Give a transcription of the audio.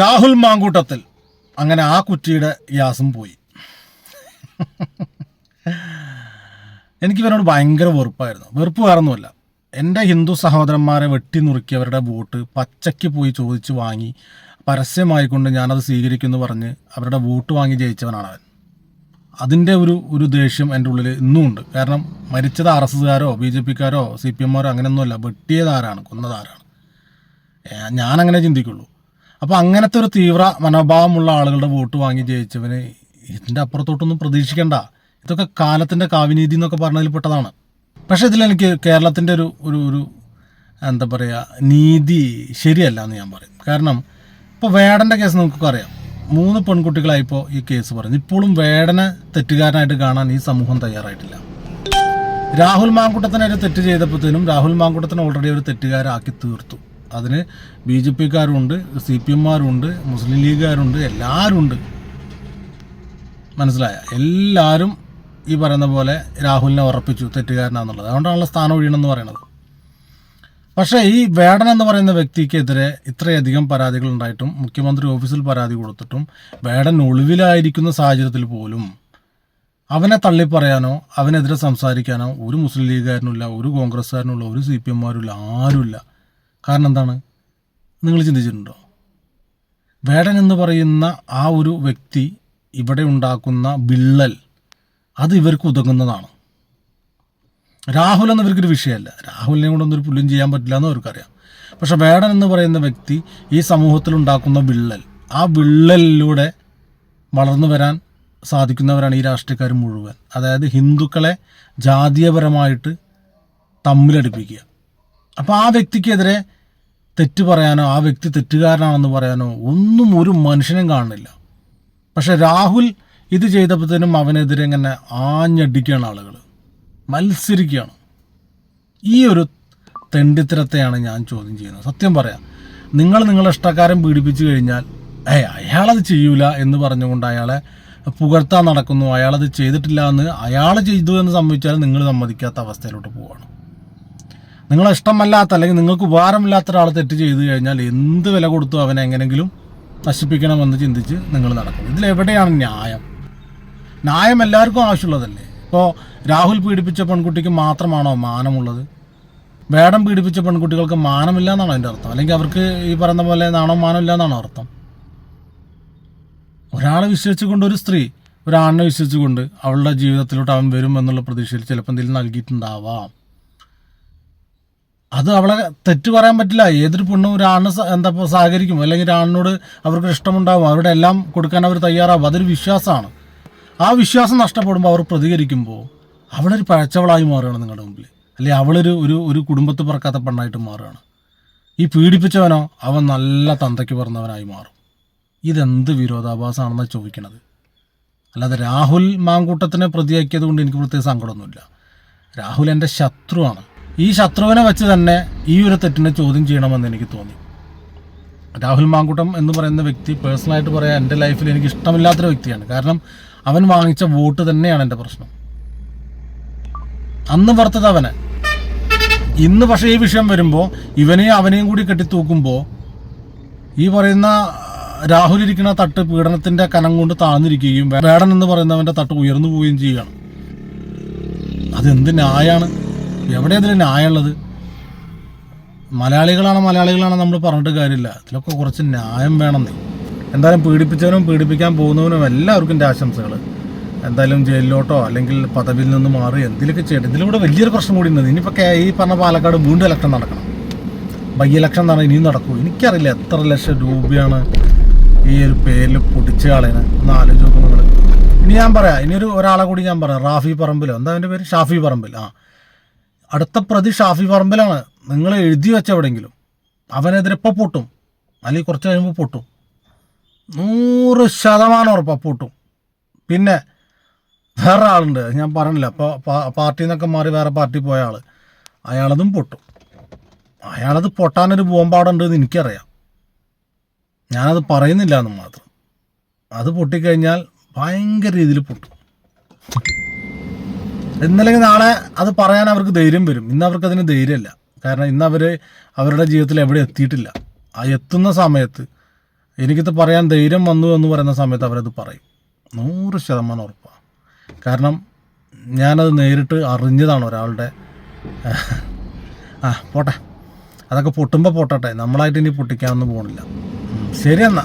രാഹുൽ മാങ്കൂട്ടത്തിൽ. അങ്ങനെ ആ കുറ്റിയുടെ ഗ്യാസും പോയി. എനിക്ക് ഇവരോട് ഭയങ്കര വെറുപ്പായിരുന്നു. വെറുപ്പ് വേറൊന്നുമല്ല. എന്റെ ഹിന്ദു സഹോദരന്മാരെ വെട്ടി നുറുക്കിയവരുടെ വോട്ട് പച്ചയ്ക്ക് പോയി ചോദിച്ച് വാങ്ങി പരസ്യമായിക്കൊണ്ട് ഞാനത് സ്വീകരിക്കുമെന്ന് പറഞ്ഞ് അവരുടെ വോട്ട് വാങ്ങി ജയിച്ചവനാണ് അവൻ അതിന്റെ ഒരു ഒരു ദേഷ്യം എന്റെ ഉള്ളിൽ ഇന്നും ഉണ്ട്. കാരണം മരിച്ചത് ആർ എസ് എസ്കാരോ ബി ജെ പിക്കാരോ സി പി എമ്മാരോ അങ്ങനെയൊന്നുമല്ല. വെട്ടിയതാരാണ് കൊന്നതാരാണ് ഞാനങ്ങനെ ചിന്തിക്കുള്ളൂ. അപ്പോൾ അങ്ങനത്തെ ഒരു തീവ്ര മനോഭാവമുള്ള ആളുകളുടെ വോട്ട് വാങ്ങി ജയിച്ചവന് ഇതിന്റെ അപ്പുറത്തോട്ടൊന്നും പ്രതീക്ഷിക്കണ്ട. ഇതൊക്കെ കാലത്തിന്റെ കാവിനീതി എന്നൊക്കെ പറഞ്ഞതിൽ പെട്ടതാണ്. പക്ഷേ ഇതിലെനിക്ക് കേരളത്തിന്റെ ഒരു ഒരു ഒരു എന്താ പറയുക നീതി ശരിയല്ല എന്ന് ഞാൻ പറയും. കാരണം ഇപ്പോൾ വേടന്റെ കേസ് നമുക്കൊക്കെ അറിയാം. മൂന്ന് പെൺകുട്ടികളായിപ്പോൾ ഈ കേസ് പറഞ്ഞു ഇപ്പോഴും വേടനെ തെറ്റുകാരനായിട്ട് കാണാൻ ഈ സമൂഹം തയ്യാറായിട്ടില്ല. രാഹുൽ മാങ്കുട്ടത്തിനെ ഒരു തെറ്റ് ചെയ്തപ്പോഴത്തേനും രാഹുൽ മാങ്കുട്ടത്തിന് ഓൾറെഡി ഒരു തെറ്റുകാരാക്കി തീർത്തു. അതിന് ബി ജെ പിക്കാരുണ്ട് സി പി എമ്മാരുണ്ട് മുസ്ലിം ലീഗുകാരുണ്ട് എല്ലാവരും ഉണ്ട് മനസ്സിലായ? എല്ലാവരും ഈ പറയുന്ന പോലെ രാഹുലിനെ ഉറപ്പിച്ചു തെറ്റുകാരനാന്നുള്ളത്. അതുകൊണ്ടാണല്ലോ സ്ഥാനം ഒഴിയണമെന്ന് പറയുന്നത്. പക്ഷേ ഈ വേടൻ എന്ന് പറയുന്ന വ്യക്തിക്കെതിരെ ഇത്രയധികം പരാതികൾ ഉണ്ടായിട്ടും മുഖ്യമന്ത്രി ഓഫീസിൽ പരാതി കൊടുത്തിട്ടും വേടൻ ഒളിവിലായിരിക്കുന്ന സാഹചര്യത്തിൽ പോലും അവനെ തള്ളിപ്പറയാനോ അവനെതിരെ സംസാരിക്കാനോ ഒരു മുസ്ലിം ലീഗുകാരനുമില്ല ഒരു കോൺഗ്രസ്സുകാരനുമില്ല ഒരു സി പി എമ്മാരുമില്ല ആരുമില്ല. കാരണം എന്താണ്? നിങ്ങൾ ചിന്തിച്ചിട്ടുണ്ടോ? വേടൻ എന്ന് പറയുന്ന ആ ഒരു വ്യക്തി ഇവിടെ ഉണ്ടാക്കുന്ന വിള്ളൽ അത് ഇവർക്ക് ഉതകുന്നതാണ്. രാഹുൽ എന്ന ഇവർക്കൊരു വിഷയമല്ല. രാഹുലിനെ കൊണ്ടൊന്നും ഒരു പുല്ലും ചെയ്യാൻ പറ്റില്ല എന്ന് അവർക്കറിയാം. പക്ഷെ വേടൻ എന്ന് പറയുന്ന വ്യക്തി ഈ സമൂഹത്തിൽ ഉണ്ടാക്കുന്ന വിള്ളൽ ആ വിള്ളലിലൂടെ വളർന്നു വരാൻ സാധിക്കുന്നവരാണ് ഈ രാഷ്ട്രീയക്കാർ മുഴുവൻ. അതായത് ഹിന്ദുക്കളെ ജാതീയപരമായിട്ട് തമ്മിലടിപ്പിക്കുക. അപ്പോൾ ആ വ്യക്തിക്കെതിരെ തെറ്റ് പറയാനോ ആ വ്യക്തി തെറ്റുകാരനാണെന്ന് പറയാനോ ഒന്നും ഒരു മനുഷ്യനും കാണുന്നില്ല. പക്ഷെ രാഹുൽ ഇത് ചെയ്തപ്പോഴത്തേനും അവനെതിരെ ഇങ്ങനെ ആഞ്ഞടിക്കുകയാണ് ആളുകൾ മത്സരിക്കുകയാണ്. ഈ ഒരു തെണ്ടിത്തരത്തെയാണ് ഞാൻ ചോദ്യം ചെയ്യുന്നത്. സത്യം പറയാം. നിങ്ങൾ നിങ്ങളെ ഇഷ്ടക്കാരൻ പീഡിപ്പിച്ചു കഴിഞ്ഞാൽ ഏ അയാളത് ചെയ്യൂല എന്ന് പറഞ്ഞുകൊണ്ട് അയാളെ പുകഴ്ത്താൻ നടക്കുന്നു. അയാളത് ചെയ്തിട്ടില്ല എന്ന് അയാൾ ചെയ്തു എന്ന് സംഭവിച്ചാൽ നിങ്ങൾ സമ്മതിക്കാത്ത അവസ്ഥയിലോട്ട് പോവാണ് നിങ്ങളെ ഇഷ്ടമല്ലാത്ത അല്ലെങ്കിൽ നിങ്ങൾക്ക് ഉപകാരമില്ലാത്ത ഒരാൾ തെറ്റ് ചെയ്തു കഴിഞ്ഞാൽ എന്ത് വില കൊടുത്തു അവനെ എങ്ങനെങ്കിലും നശിപ്പിക്കണമെന്ന് ചിന്തിച്ച് നിങ്ങൾ നടക്കും. ഇതിലെവിടെയാണ് ന്യായം? ന്യായം എല്ലാവർക്കും ആവശ്യമുള്ളതല്ലേ? ഇപ്പോൾ രാഹുൽ പീഡിപ്പിച്ച പെൺകുട്ടിക്ക് മാത്രമാണോ മാനമുള്ളത്? വേടം പീഡിപ്പിച്ച പെൺകുട്ടികൾക്ക് മാനമില്ല എന്നാണോ അതിന്റെ അർത്ഥം? അല്ലെങ്കിൽ അവർക്ക് ഈ പറയുന്ന പോലെ നാണോ മാനമില്ല എന്നാണോ അർത്ഥം? ഒരാളെ വിശ്വസിച്ചുകൊണ്ട് ഒരു സ്ത്രീ ഒരാണിനെ വിശ്വസിച്ചുകൊണ്ട് അവളുടെ ജീവിതത്തിലോട്ട് അവൻ വരും എന്നുള്ള പ്രതീക്ഷയിൽ ചിലപ്പോൾ എന്തെങ്കിലും നൽകിയിട്ടുണ്ടാവാം. അത് അവളെ തെറ്റ് പറയാൻ പറ്റില്ല. ഏതൊരു പെണ്ണും ഒരാണ് എന്താ സഹകരിക്കും. അല്ലെങ്കിൽ ഒരാണിനോട് അവർക്ക് ഇഷ്ടമുണ്ടാകും അവരുടെ എല്ലാം കൊടുക്കാൻ അവർ തയ്യാറാവും. അതൊരു വിശ്വാസമാണ്. ആ വിശ്വാസം നഷ്ടപ്പെടുമ്പോൾ അവർ പ്രതികരിക്കുമ്പോൾ അവളൊരു പഴച്ചവളായി മാറുകയാണ് നിങ്ങളുടെ മുമ്പിൽ. അല്ലെങ്കിൽ അവളൊരു ഒരു ഒരു കുടുംബത്ത് പറക്കാത്ത പെണ്ണായിട്ട് മാറുകയാണ്. ഈ പീഡിപ്പിച്ചവനോ അവൻ നല്ല തന്തയ്ക്ക് പറഞ്ഞവനായി മാറും. ഇതെന്ത് വിരോധാഭാസമാണെന്നാണ് ചോദിക്കണത്. അല്ലാതെ രാഹുൽ മാങ്കൂട്ടത്തിനെ പ്രതിയാക്കിയത് കൊണ്ട് എനിക്ക് പ്രത്യേക സങ്കടമൊന്നുമില്ല. രാഹുൽ എന്റെ ശത്രുവാണ്. ഈ ശത്രുവിനെ വെച്ച് തന്നെ ഈ ഒരു തെറ്റിനെ ചോദ്യം ചെയ്യണമെന്ന് എനിക്ക് തോന്നി. രാഹുൽ മാങ്കുട്ടം എന്ന് പറയുന്ന വ്യക്തി പേഴ്സണലായിട്ട് പറയാൻ എന്റെ ലൈഫിൽ എനിക്ക് ഇഷ്ടമില്ലാത്തൊരു വ്യക്തിയാണ്. കാരണം അവൻ വാങ്ങിച്ച വോട്ട് തന്നെയാണ് എന്റെ പ്രശ്നം. അന്ന് വറുത്തത് അവനെ. ഇന്ന് പക്ഷേ ഈ വിഷയം വരുമ്പോൾ ഇവനെയും അവനെയും കൂടി കെട്ടിത്തൂക്കുമ്പോൾ ഈ പറയുന്ന രാഹുൽ ഇരിക്കുന്ന തട്ട് പീഡനത്തിന്റെ കനം കൊണ്ട് താഴ്ന്നിരിക്കുകയും വേടൻ എന്ന് പറയുന്നവന്റെ തട്ട് ഉയർന്നു പോവുകയും ചെയ്യുകയാണ്. അതെന്ത് ന്യായാണ്? എവിടെ അതിൽ ന്യായമുള്ളത്? മലയാളികളാണ് മലയാളികളാണ് നമ്മൾ പറഞ്ഞിട്ട് കാര്യമില്ല. ഇതിലൊക്കെ കുറച്ച് ന്യായം വേണമെന്നേ എന്തായാലും പീഡിപ്പിച്ചവനും പീഡിപ്പിക്കാൻ പോകുന്നവനും എല്ലാവർക്കും എന്റെ ആശംസകൾ. എന്തായാലും ജയിലിലോട്ടോ അല്ലെങ്കിൽ പദവിയിൽ നിന്ന് മാറി എന്തിലൊക്കെ ചെയ്യട്ടെ. ഇതിലൂടെ വലിയൊരു പ്രശ്നം കൂടി ഉണ്ട്. ഇനിയിപ്പോൾ ഈ പറഞ്ഞ പാലക്കാട് വീണ്ടും ഇലക്ഷൻ നടക്കണം. ബൈ ഇലക്ഷൻ എന്ന് ഇനിയും നടക്കൂ. എനിക്കറിയില്ല എത്ര ലക്ഷം രൂപയാണ് ഈ ഒരു പേരിൽ പൊടിച്ച് കളയുന്നത് ഒന്ന് ആലോചിച്ച് നോക്കും ഇനി ഞാൻ പറയാം. ഇനിയൊരു ഒരാളെ കൂടി ഞാൻ പറയാം. റാഫി പറമ്പിലോ? എന്താ അതിന്റെ പേര്? ഷാഫി പറമ്പിൽ. ആ. അടുത്ത പ്രതി ഷാഫി പറമ്പിലാണ്. നിങ്ങൾ എഴുതി വെച്ച എവിടെയെങ്കിലും. അവനെതിരെ ഇപ്പോൾ പൊട്ടും. അല്ലെങ്കിൽ കുറച്ച് കഴിയുമ്പോൾ പൊട്ടും. നൂറ് ശതമാനം ഉറപ്പാണ് പൊട്ടും. പിന്നെ വേറെ ആളുണ്ട്. ഞാൻ പറഞ്ഞില്ല. അപ്പോൾ പാർട്ടിയിൽ നിന്നൊക്കെ മാറി വേറെ പാർട്ടി പോയ ആൾ അയാളതും പൊട്ടും. അയാളത് പൊട്ടാനൊരു ബോംബാടുണ്ട് എന്ന് എനിക്കറിയാം. ഞാനത് പറയുന്നില്ല എന്ന് മാത്രം. അത് പൊട്ടിക്കഴിഞ്ഞാൽ ഭയങ്കര രീതിയിൽ പൊട്ടും. ഇന്നല്ലെങ്കിൽ നാളെ അത് പറയാൻ അവർക്ക് ധൈര്യം വരും. ഇന്ന് അവർക്ക് അതിന് ധൈര്യമില്ല. കാരണം ഇന്ന് അവർ അവരുടെ ജീവിതത്തിൽ എവിടെ എത്തിയിട്ടില്ല. ആ എത്തുന്ന സമയത്ത് എനിക്കിത് പറയാൻ ധൈര്യം വന്നു എന്ന് പറയുന്ന സമയത്ത് അവരത് പറയും. നൂറ് ശതമാനം ഉറപ്പാണ് കാരണം ഞാനത് നേരിട്ട് അറിഞ്ഞതാണ് ഒരാളുടെ ആ പോട്ടെ. അതൊക്കെ പൊട്ടുമ്പോൾ പൊട്ടട്ടെ. നമ്മളായിട്ട് ഇനി പൊട്ടിക്കാനൊന്നും പോകണില്ല ശരി എന്നാ.